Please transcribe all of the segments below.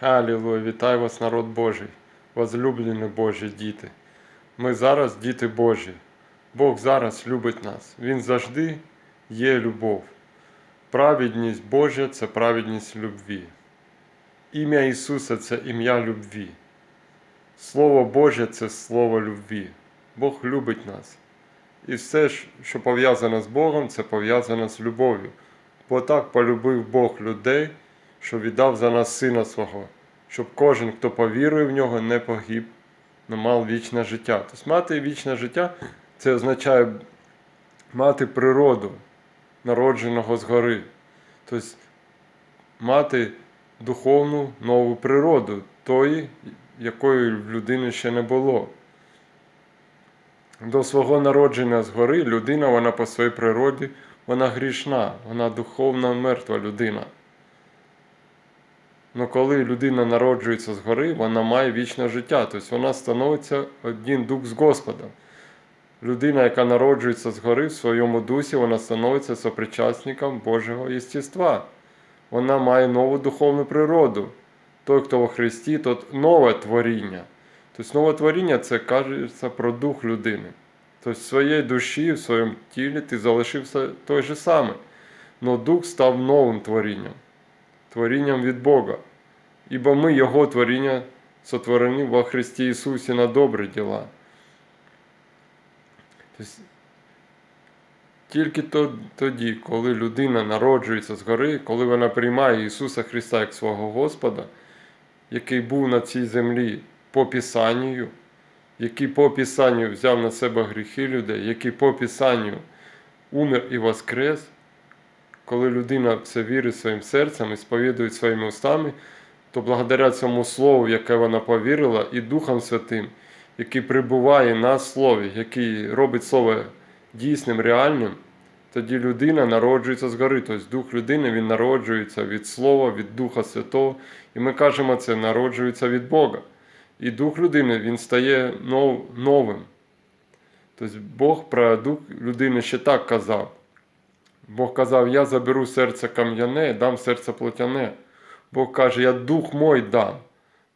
Алілуя, вітаю вас, народ Божий, возлюблені Божі діти. Ми зараз діти Божі. Бог зараз любить нас. Він завжди є любов. Праведність Божа це праведність любві. Ім'я Ісуса це ім'я любві. Слово Боже це слово любві. Бог любить нас. І все, що пов'язане з Богом, це пов'язане з любов'ю. Бо так полюбив Бог людей, що віддав за нас Сина Свого, щоб кожен, хто повірує в нього, не погиб, но мав вічне життя. Тобто мати вічне життя це означає мати природу, народженого згори. Тобто мати духовну нову природу, тої, якої в людини ще не було. До свого народження згори людина, вона по своїй природі, вона грішна, вона духовна мертва людина. Но коли людина народжується згори, вона має вічне життя, тобто вона становиться один дух з Господом. Людина, яка народжується згори в своєму дусі, вона становиться сопричасником Божого єстества. Вона має нову духовну природу. Той, хто во Христі, тот нове творіння. Тобто нове творіння це кажеться про дух людини. Тобто в своїй душі, в своєму тілі ти залишився той же самий. Но дух став новим творінням, творінням від Бога. Ібо ми Його творіння сотворені во Христі Ісусі на добрі діла. Тільки тоді, коли людина народжується згори, коли вона приймає Ісуса Христа як свого Господа, який був на цій землі по Писанню, який по Писанню взяв на себе гріхи людей, який по Писанню умер і воскрес, коли людина це вірить своїм серцем і сповідує своїми устами, то благодаря цьому Слову, яке вона повірила, і Духом Святим, який прибуває на Слові, який робить Слово дійсним, реальним, тоді людина народжується згори. Тобто дух людини він народжується від Слова, від Духа Святого. І ми кажемо, це народжується від Бога. І дух людини він стає нов, новим. Тобто Бог про дух людини ще так казав. Бог казав, я заберу серце кам'яне, дам серце плотяне. Бог каже, я дух мой дам,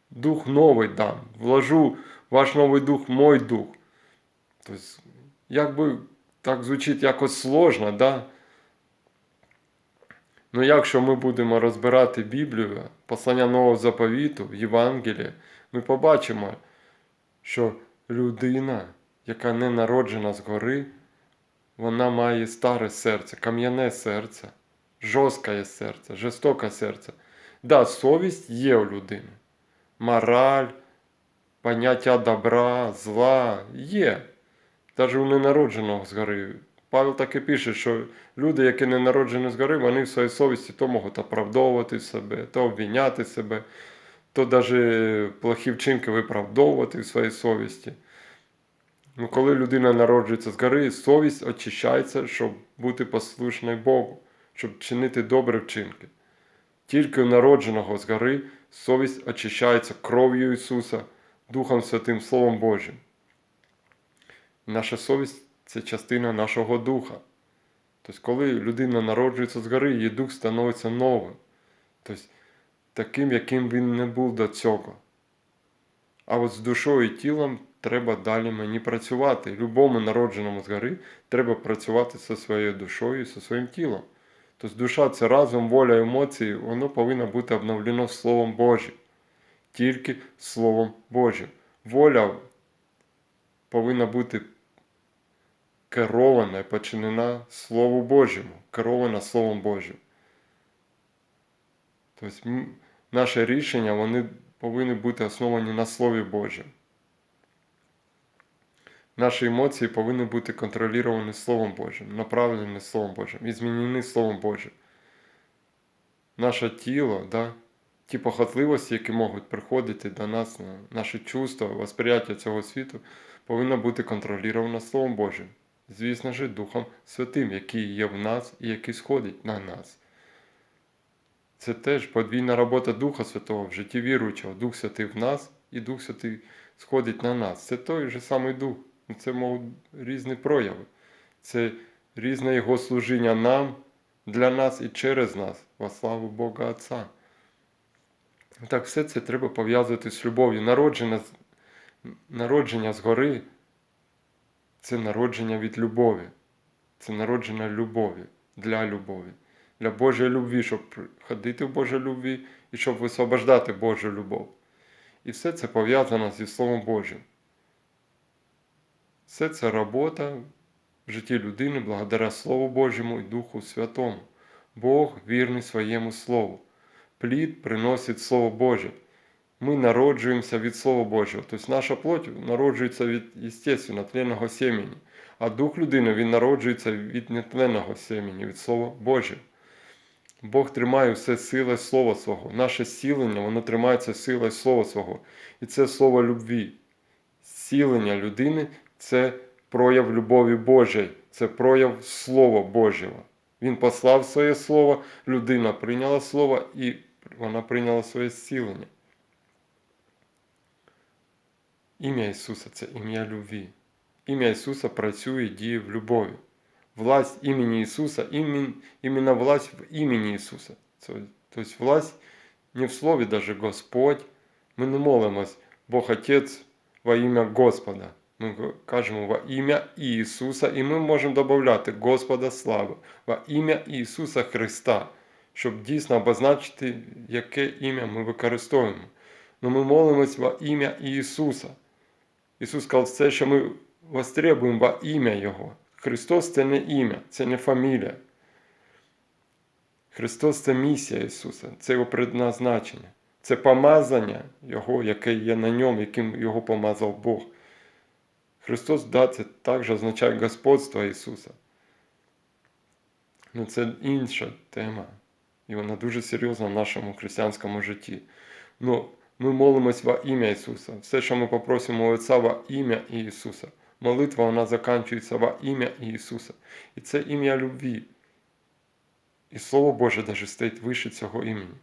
дух новий дам, вложу ваш новий дух, мой дух. Тобто, якби так звучить якось сложно, да? Ну, якщо ми будемо розбирати Біблію, послання Нового заповіту, Євангеліє, ми побачимо, що людина, яка не народжена згори, вона має старе серце, кам'яне серце, жорстке серце, жорстоке серце. Да, совість є у людини. Мораль, поняття добра, зла є. Навіть у ненародженого згори. Павел так і пише, що люди, які не народжені згори, вони в своїй совісті то можуть оправдовувати себе, то обвиняти себе, то навіть плохі вчинки виправдовувати в своїй совісті. Ну, Коли людина народжується згори, совість очищається, щоб бути послушною Богу, щоб чинити добрі вчинки. Тільки у народженого згори совість очищається кров'ю Ісуса, Духом Святим Словом Божим. Наша совість це частина нашого духа. Тобто, коли людина народжується згори, її дух становиться новим. Тобто, таким, яким він не був до цього. А от з душою і тілом треба далі мені працювати. Любому народженому згори треба працювати зі своєю душою зі своїм тілом. Тобто душа це разом, воля, емоції, воно повинно бути обновлено Словом Божим. Тільки Словом Божим. Воля повинна бути керована і починена Слову Божому, керована Словом Божим. Тобто наше рішення вони повинні бути основані на Слові Божому. Наші емоції повинні бути контролювані Словом Божим, направлені Словом Божим і змінені Словом Божим. Наше тіло, да, ті похотливості, які можуть приходити до нас, на наше чувство, восприяття цього світу, повинно бути контролювано Словом Божим. Звісно ж, Духом Святим, який є в нас і який сходить на нас. Це теж подвійна робота Духа Святого в житті віруючого. Дух Святий в нас і Дух Святий сходить на нас. Це той же самий Дух. Це можуть різні прояви. Це різне Його служіння нам, для нас і через нас, во славу Бога Отця. Так, все це треба пов'язувати з любов'ю. Народження, народження згори це народження від любові. Це народження любові, для любові, для Божої любві, щоб ходити в Божій любві і щоб висвобождати Божу любов. І все це пов'язано зі Словом Божим. Все це робота в житті людини благодаря Слову Божому і Духу Святому. Бог вірний своєму Слову. Плід приносить Слово Боже. Ми народжуємося від Слова Божого. Тобто наша плоть народжується від естественно, тленного семені, а дух людини він народжується від нетленного семені, від Слова Божого. Бог тримає все силою Слова Свого. Наше зцілення, воно тримається силою Слова Свого. І це слово любві. Зцілення людини це прояв любові Божої, це прояв Слова Божого. Він послав своє слово, людина прийняла слово і вона прийняла своє зцілення. Ім'я Ісуса це ім'я любві. Ім'я Ісуса працює і діє в любові. Власть імені Ісуса, імін, іменно власть в імені Ісуса. Тобто власть не в слові даже Господь. Ми не молимось Бог Отець во ім'я Господа. Ми кажемо во ім'я Ісуса, і ми можемо додати Господа слави во ім'я Ісуса Христа, щоб дійсно обозначити, яке ім'я ми використовуємо. Но ми молимось во ім'я Ісуса. Ісус сказав, все, що ми востребуємо во ім'я Його. Христос це не ім'я, це не фамілія. Христос це місія Ісуса, це Його предназначення, це помазання Його, яке є на ньому, яким Його помазав Бог. Христос, да, це також означає господство Ісуса. Ну це інша тема. І вона дуже серйозна в нашому християнському житті. Ну, ми молимось во ім'я Ісуса. Все, що ми попросимо у Отця во ім'я Ісуса. Молитва вона закінчується во ім'я Ісуса. І це ім'я любві. І Слово Боже даже стоїть вище цього імені.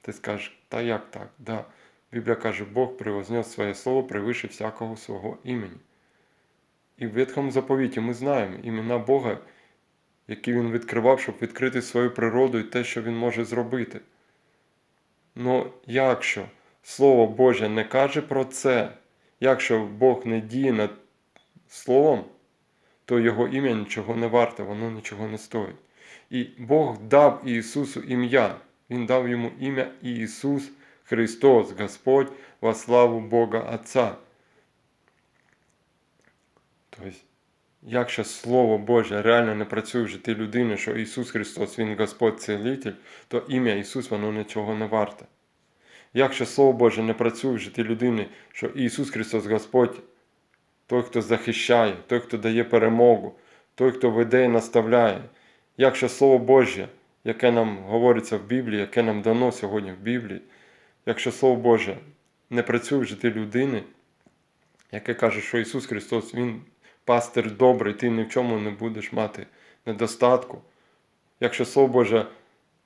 Ти скажеш, та як так? Да. Біблія каже, Бог превознес своє слово превише всякого свого імені. І в Ветхому заповіті ми знаємо імена Бога, які Він відкривав, щоб відкрити свою природу і те, що Він може зробити. Ну, якщо Слово Боже не каже про це, якщо Бог не діє над Словом, то Його ім'я нічого не варте, воно нічого не стоїть. І Бог дав Ісусу ім'я. Він дав йому ім'я Ісус Христос, Господь, во славу Бога Отця. Тобто, якщо Слово Боже реально не працює в житті людини, що Ісус Христос, Він Господь Целитель, то ім'я Ісус воно нічого не варте. Якщо Слово Боже не працює в житті людини, що Ісус Христос Господь, той, хто захищає, той, хто дає перемогу, той, хто веде і наставляє, якщо Слово Боже, яке нам говориться в Біблії, яке нам дано сьогодні в Біблії, якщо Слово Боже не працює в житті людини, яке каже, що Ісус Христос, Він пастир добрий, ти ні в чому не будеш мати недостатку. Якщо Слово Боже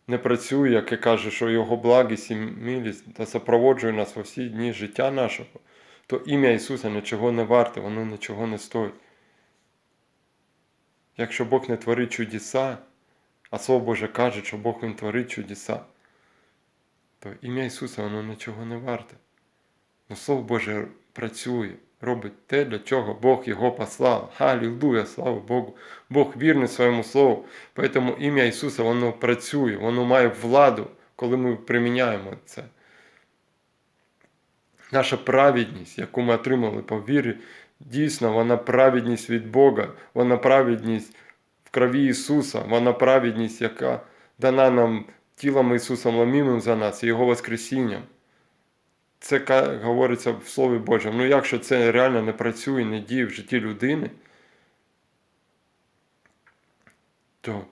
не працює, яке каже, що Його благість і милість та супроводжує нас во всі дні життя нашого, то ім'я Ісуса нічого не варте, воно нічого не стоїть. Якщо Бог не творить чудеса, а Слово Боже каже, що Бог Він творить чудеса, то ім'я Ісуса воно нічого не варте. Но Слово Боже працює, робить те, для чого Бог його послав. Халілуя, слава Богу. Бог вірний своєму Слову. Тому ім'я Ісуса воно працює, воно має владу, коли ми приміняємо це. Наша праведність, яку ми отримали по вірі, дійсно, вона праведність від Бога, вона праведність в крові Ісуса, вона праведність, яка дана нам тілом Ісусом ламімим за нас і Його Воскресінням. Це говориться в Слові Божому. Ну, якщо це реально не працює, не діє в житті людини, то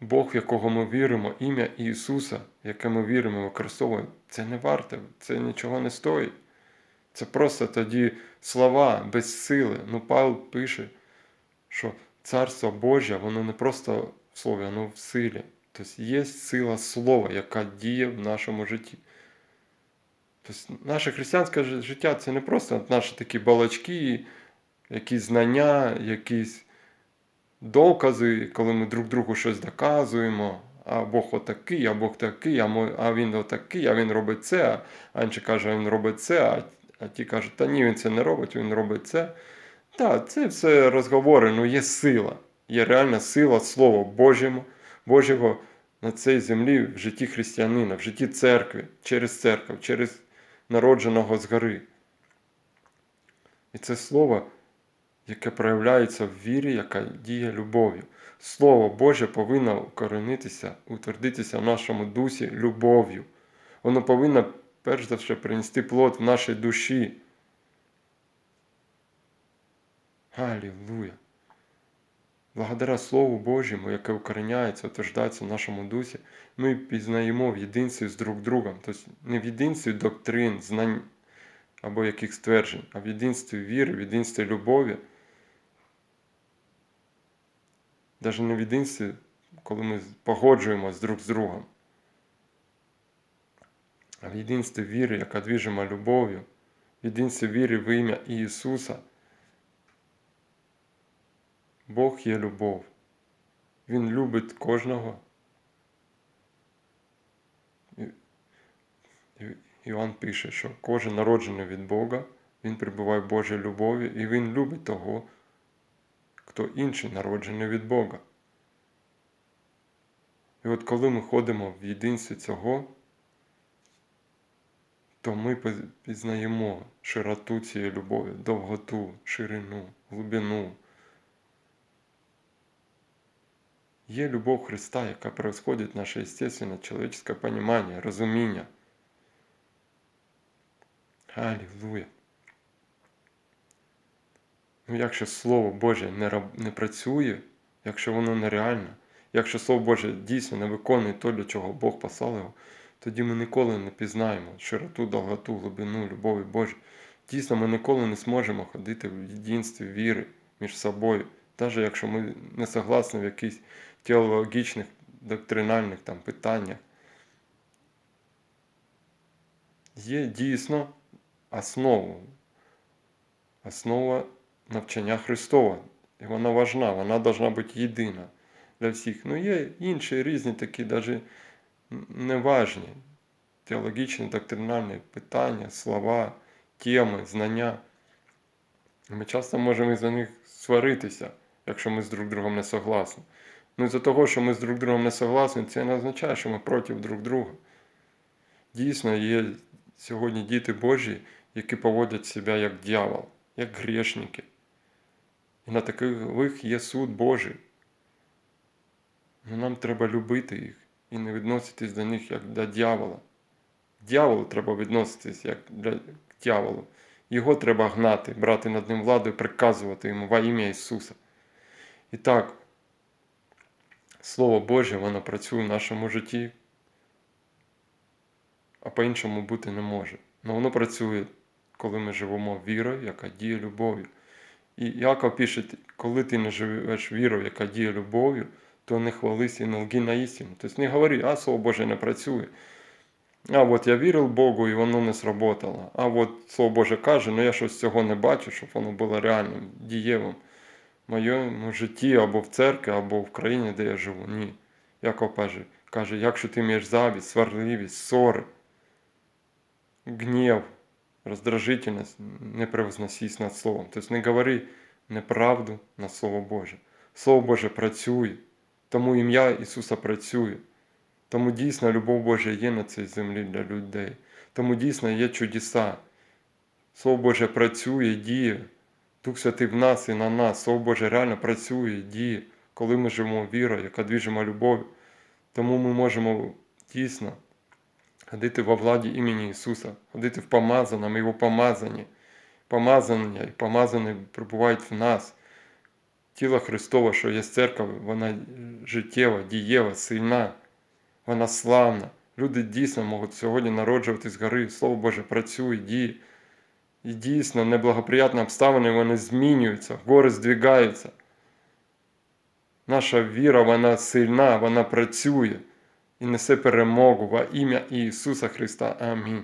Бог, в якого ми віримо, ім'я Ісуса, яке ми віримо, використовуємо, це не варте, це нічого не стоїть. Це просто тоді слова без сили. Ну, Павло пише, що Царство Боже, воно не просто в слові, воно в силі. Тобто є сила слова, яка діє в нашому житті. Тобто наше християнське життя це не просто наші такі балачки, якісь знання, якісь докази, коли ми друг другу щось доказуємо, а Бог отакий, а Бог такий, а, він отакий, а він робить це, а- інший каже, він робить це, а, ті кажуть, та ні, він це не робить, він робить це. Так, це все розговори, ну є сила, є реальна сила Слова Божого, Божого на цій землі в житті християнина, в житті церкви, через церкву, через народженого згори. І це слово, яке проявляється в вірі, яка діє любов'ю. Слово Боже повинно укоренитися, утвердитися в нашому дусі любов'ю. Воно повинно, перш за все, принести плод в нашій душі. Алілуя! Благодаря Слову Божому, яке укореняється, утверждається в нашому дусі, ми пізнаємо в єдинстві з друг другом. Тобто не в єдинстві доктрин, знань або яких стверджень, а в єдинстві віри, в єдинстві любові. Навіть не в єдинстві, коли ми погоджуємося друг з другом, а в єдинстві віри, яка двіжима любов'ю, в єдинстві віри в ім'я Ісуса. Бог є любов. Він любить кожного. Іван пише, що кожен народжений від Бога, він перебуває в Божій любові, і він любить того, хто інший народжений від Бога. І от коли ми ходимо в єдинстві цього, то ми пізнаємо широту цієї любові, довготу, ширину, глибину. Є любов Христа, яка превосходить наше естественне человеческое понимание, розуміння. Аллилуйя. Ну, якщо Слово Боже не, раб- не працює, якщо воно нереальне, якщо Слово Боже дійсно не виконує то, для чого Бог послав його, тоді ми ніколи не пізнаємо широту, довготу, глибину, любові Божої. Дійсно, ми ніколи не зможемо ходити в єдинстві віри між собою, навіть якщо ми не согласні в якихось теологічних, доктринальних там, питаннях. Є дійсно основа, основа навчання Христова. І вона важна, вона повинна бути єдина для всіх. Ну, є інші різні такі, навіть неважні теологічні, доктринальні питання, слова, теми, знання. Ми часто можемо із-за них сваритися, якщо ми з друг другом не согласні. Ну, із-за того, що ми з друг другом не согласні, це не означає, що ми проти друг друга. Дійсно, є сьогодні діти Божі, які поводять себе як дьявол, як грішники. І на таких є суд Божий. Ну, нам треба любити їх і не відноситись до них як до дьявола. Дьяволу треба відноситись як до дьяволу. Його треба гнати, брати над ним владу і приказувати йому во ім'я Ісуса. І так, Слово Боже, воно працює в нашому житті, а по-іншому бути не може. Но воно працює, коли ми живемо вірою, яка діє любов'ю. І Яков пише, коли ти не живеш вірою, яка діє любов'ю, то не хвались і не лги на істину. Тобто не говори, а Слово Боже не працює. А от я вірив Богу і воно не сработало. А от Слово Боже каже, ну я щось цього не бачу, щоб воно було реальним, дієвим моєму житті або в церкві, або в країні, де я живу. Ні. Яков каже, каже, якщо ти маєш завість, сварливість, ссори, гнів, роздражительність, не превозносись над Словом. Тобто не говори неправду на Слово Боже. Слово Боже працює, тому ім'я Ісуса працює. Тому дійсно любов Божа є на цій землі для людей. Тому дійсно є чудеса. Слово Боже працює, діє. Дух Святий в нас і на нас. Слово Боже реально працює, діє, коли ми живемо вірою, яка двіжима любов'ю. Тому ми можемо дійсно ходити во владі імені Ісуса, ходити в помазаному, Його помазанні. Помазання і помазані перебувають в нас. Тіло Христове, що є церква, вона життєва, дієва, сильна, вона славна. Люди дійсно можуть сьогодні народжувати з гори. Слово Боже працює, діє. І дійсно неблагоприятні обставини вони змінюються, гори здвигаються. Наша віра, вона сильна, вона працює і несе перемогу во ім'я Ісуса Христа. Амінь.